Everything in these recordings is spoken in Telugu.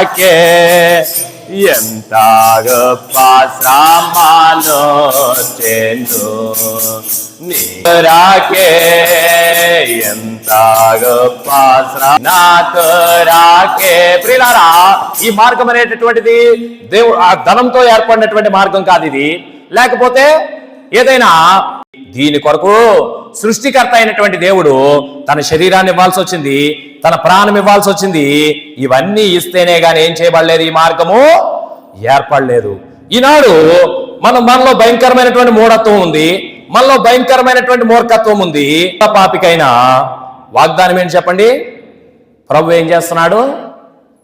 రాకే ఎంత గొప్ప శ్రమలో చెందు నీ ఎంత గొప్ప శ్రమ రాకే ప్రిలారా ఈ మార్గం అనేటటువంటిది దేవుడు ఆ ధనంతో ఏర్పడినటువంటి మార్గం కాదు ఇది. లేకపోతే ఏదైనా దీని కొరకు సృష్టికర్త అయినటువంటి దేవుడు తన శరీరాన్ని ఇవ్వాల్సి వచ్చింది తన ప్రాణం ఇవ్వాల్సి వచ్చింది ఇవన్నీ ఇస్తేనే గాని ఏం చేయబడలేదు ఈ మార్గము? ఏర్పడలేదు. ఈనాడు మనం మనలో భయంకరమైనటువంటి మూఢత్వం ఉంది మనలో భయంకరమైనటువంటి మూర్ఖత్వం ఉంది. పాపికైనా వాగ్దానం ఏంటి చెప్పండి? ప్రభు ఏం చేస్తున్నాడు?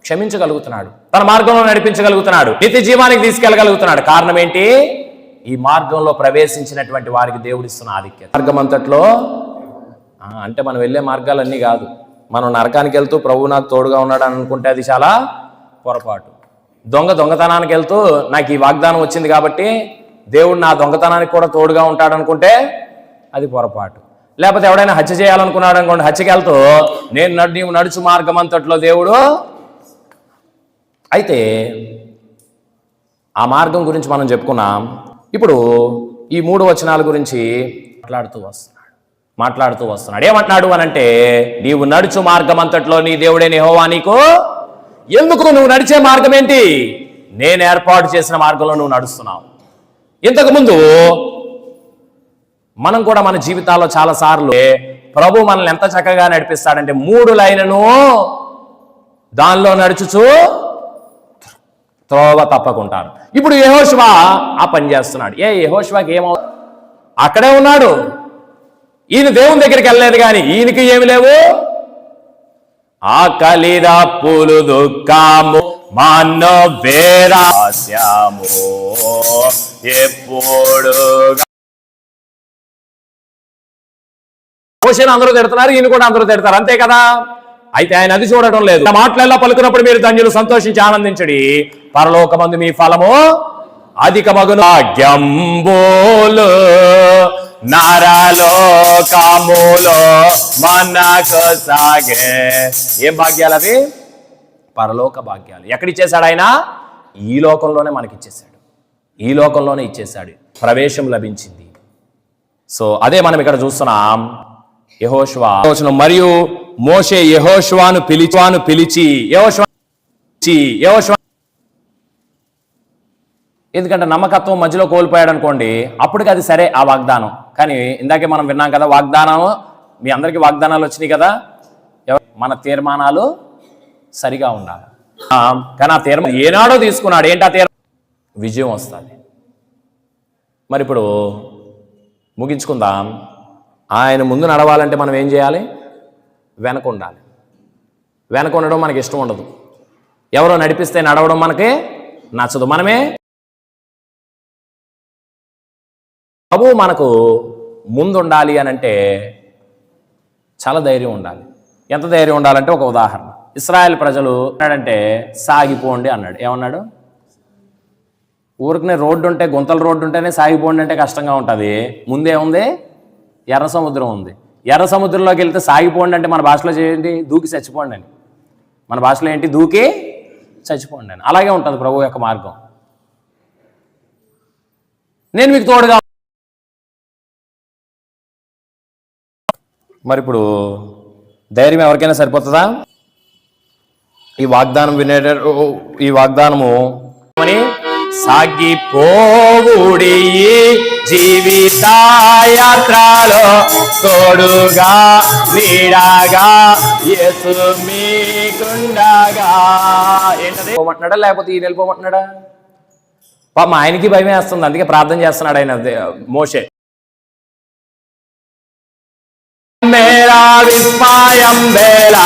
క్షమించగలుగుతున్నాడు. తన మార్గంలో నడిపించగలుగుతున్నాడు. నిత్య జీవానికి తీసుకెళ్ళగలుగుతున్నాడు. కారణం ఏంటి? ఈ మార్గంలో ప్రవేశించినటువంటి వారికి దేవుడిస్తున్న ఆధిక్యత. మార్గం అంతట్లో అంటే మనం వెళ్ళే మార్గాలన్నీ కాదు. మనం నరకానికి వెళ్తూ ప్రభు నాకు తోడుగా ఉన్నాడు అనుకుంటే అది చాలా పొరపాటు. దొంగ దొంగతనానికి వెళ్తూ నాకు ఈ వాగ్దానం వచ్చింది కాబట్టి దేవుడు నా దొంగతనానికి కూడా తోడుగా ఉంటాడు అనుకుంటే అది పొరపాటు. లేకపోతే ఎవడైనా హత్య చేయాలనుకున్నాడు అనుకోండి హత్యకి వెళ్తూ నేను నడు నీవు నడుచు మార్గం అంతట్లో దేవుడు. అయితే ఆ మార్గం గురించి మనం చెప్పుకున్నాం. ఇప్పుడు ఈ మూడు వచనాల గురించి మాట్లాడుతూ వస్తున్నాడు. మాట్లాడుతూ వస్తున్నాడు. ఏమంటున్నాడు అనంటే నీవు నడుచు మార్గం అంతట్లో నీ దేవుడే నిహోవా నీకు ఎందుకు నువ్వు నడిచే మార్గం ఏంటి నేను ఏర్పాటు చేసిన మార్గంలో నువ్వు నడుస్తున్నావు. ఇంతకుముందు మనం కూడా మన జీవితాల్లో చాలా సార్లు ప్రభు మనల్ని ఎంత చక్కగా నడిపిస్తాడంటే మూడు లైన్లను దానిలో నడుచుచు త్రోవ తప్పకుంటారు ఇప్పుడు యహోశివా ఆ పని చేస్తున్నాడు. ఏ యహోశివాకి ఏమవు? అక్కడే ఉన్నాడు. ఈయన దేవుని దగ్గరికి వెళ్ళలేదు కానీ ఈయనకి ఏమి లేవు? ఆకలి దప్పులు దుఃఖము మానో వేరాస్యము ఎప్పుడు అందరూ తిడతారు ఈయన కూడా అందరూ తిడతారు. అంతే కదా? అయితే ఆయన అది చూడటం లేదు. ఆ మాటలెల్లా పలుకున్నప్పుడు మీరు ధన్యులు సంతోషించి ఆనందించడి. పరలోకమందు మీ ఫలము అధిక మగును భాగ్యంబోలు నారాలోకములో మనకు సాగే. ఏం భాగ్యాలు అవి? పరలోక భాగ్యాలు. ఎక్కడిచ్చేశాడు ఆయన? ఈ లోకంలోనే మనకిచ్చేశాడు. ఈ లోకంలోనే ఇచ్చేశాడు. ప్రవేశం లభించింది. సో అదే మనం ఇక్కడ చూస్తున్నాం. యహోష్వా. మరియు మోషే యహోష్వాను పిలిచివాను పిలిచి యహోష్వా పిలిచి ఎందుకంటే నమ్మకత్వం మధ్యలో కోల్పోయాడు అనుకోండి అప్పటికి అది సరే ఆ వాగ్దానం. కానీ ఇందాకే మనం విన్నాం కదా వాగ్దానం మీ అందరికీ వాగ్దానాలు వచ్చినాయి కదా మన తీర్మానాలు సరిగా ఉండాలి. కానీ ఆ తీర్మానం ఏనాడో తీసుకున్నాడు ఏంటి ఆ తీర్మానం విజయం వస్తుంది. మరి ఇప్పుడు ముగించుకుందాం. ఆయన ముందు నడవాలంటే మనం ఏం చేయాలి? వెనక ఉండాలి వెనక ఉండడం మనకి ఇష్టం ఉండదు. ఎవరో నడిపిస్తే నడవడం మనకి నచ్చదు. మనమే ప్రభు మనకు ముందు ఉండాలి అని అంటే చాలా ధైర్యం ఉండాలి. ఎంత ధైర్యం ఉండాలంటే ఒక ఉదాహరణ. ఇస్రాయల్ ప్రజలు అన్నాడంటే సాగిపోండి అన్నాడు. ఏమన్నాడు? ఊరికనే రోడ్డు ఉంటే గుంతల రోడ్డు ఉంటేనే సాగిపోండి అంటే కష్టంగా ఉంటుంది. ముందే ఉంది ఎర్ర సముద్రం ఉంది. ఎర్ర సముద్రంలోకి వెళ్తే సాగిపోండి అంటే మన భాషలో చేయండి దూకి చచ్చిపోండి అని. మన భాషలో ఏంటి? దూకి చచ్చిపోండి అని. అలాగే ఉంటుంది ప్రభు యొక్క మార్గం. నేను మీకు తోడుగా మరి ఇప్పుడు ధైర్యం ఎవరికైనా సరిపోతుందా? ఈ వాగ్దానం వినే ఈ వాగ్దానము అని సాగిపోవుడి జీవిత జీవితాయాత్రలో తోడుగా నీడాగా యేసు మీకుండగా. ఏంటది? పోమంటున్నాడా లేకపోతే ఈయన వెళ్ళిపోమంటున్నాడా? పాప ఆయనకి భయం వేస్తుంది. అందుకే ప్రార్థన చేస్తున్నాడు ఆయన దే- మోషే. మేరా విస్మయం వేళ.